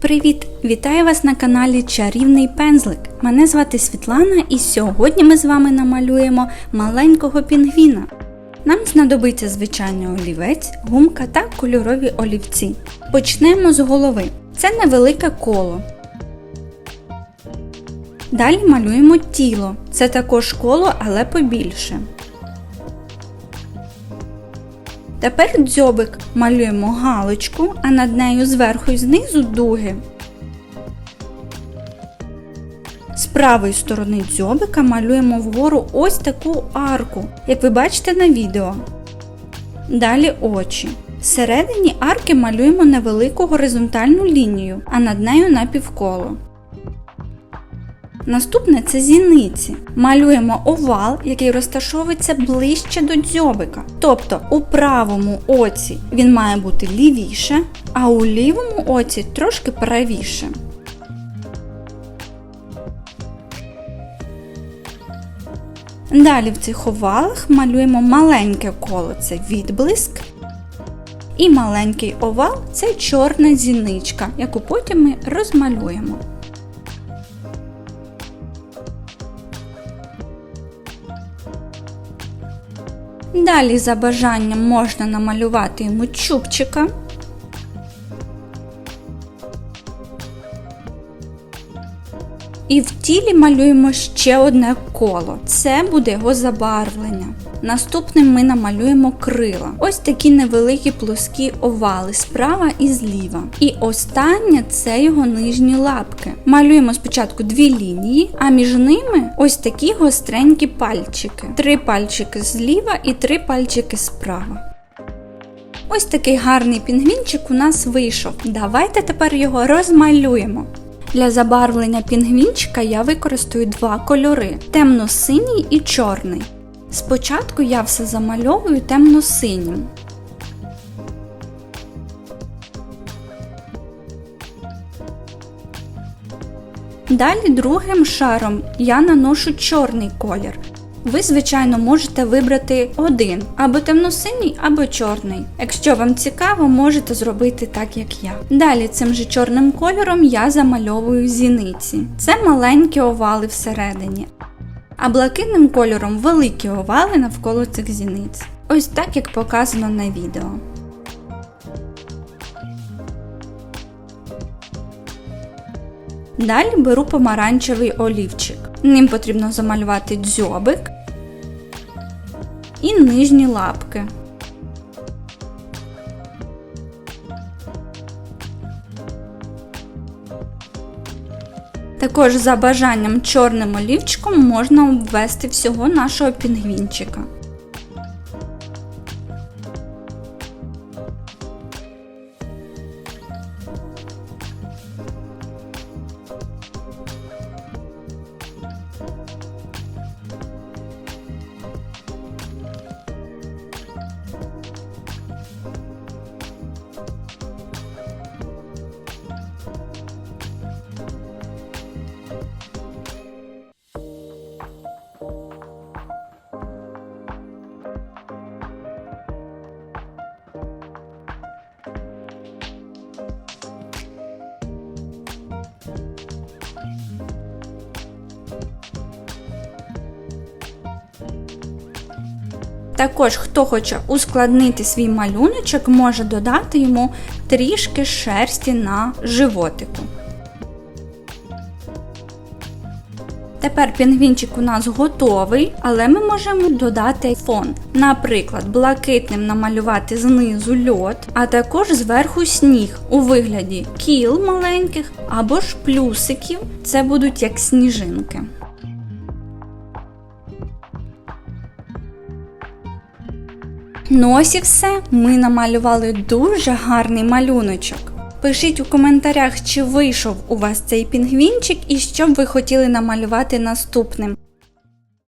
Привіт! Вітаю вас на каналі Чарівний Пензлик. Мене звати Світлана і сьогодні ми з вами намалюємо маленького пінгвіна. Нам знадобиться звичайний олівець, гумка та кольорові олівці. Почнемо з голови. Це невелике коло. Далі малюємо тіло. Це також коло, але побільше. Тепер дзьобик малюємо галочку, а над нею зверху і знизу дуги. З правої сторони дзьобика малюємо вгору ось таку арку, як ви бачите на відео. Далі очі. Всередині арки малюємо невелику горизонтальну лінію, а над нею напівколо. Наступне це зіниці. Малюємо овал, який розташовується ближче до дзьобика. Тобто у правому оці він має бути лівіше, а у лівому оці трошки правіше. Далі в цих овалах малюємо маленьке коло це відблиск. І маленький овал це чорна зіничка, яку потім ми розмалюємо. Далі за бажанням можна намалювати йому чубчика. І в тілі малюємо ще одне коло. Це буде його забарвлення. Наступним ми намалюємо крила. Ось такі невеликі плоскі овали справа і зліва. І останнє це його нижні лапки. Малюємо спочатку дві лінії, а між ними ось такі гостренькі пальчики. Три пальчики зліва і три пальчики справа. Ось такий гарний пінгвінчик у нас вийшов. Давайте тепер його розмалюємо. Для забарвлення пінгвінчика я використаю два кольори темно-синій і чорний. Спочатку я все замальовую темно-синім. Далі другим шаром я наношу чорний колір. Ви, звичайно, можете вибрати один або темно-синій, або чорний. Якщо вам цікаво, можете зробити так, як я. Далі цим же чорним кольором я замальовую зіниці. Це маленькі овали всередині. А блакитним кольором великі овали навколо цих зіниць. Ось так, як показано на відео. Далі беру помаранчевий олівчик. Ним потрібно замалювати дзьобик і нижні лапки. Також за бажанням чорним олівчиком можна обвести всього нашого пінгвінчика. Також, хто хоче ускладнити свій малюночок, може додати йому трішки шерсті на животику. Тепер пінгвінчик у нас готовий, але ми можемо додати фон. Наприклад, блакитним намалювати знизу льот, а також зверху сніг у вигляді кіл маленьких або ж плюсиків. Це будуть як сніжинки. Ну ось і все. Ми намалювали дуже гарний малюночок. Пишіть у коментарях, чи вийшов у вас цей пінгвінчик і що б ви хотіли намалювати наступним.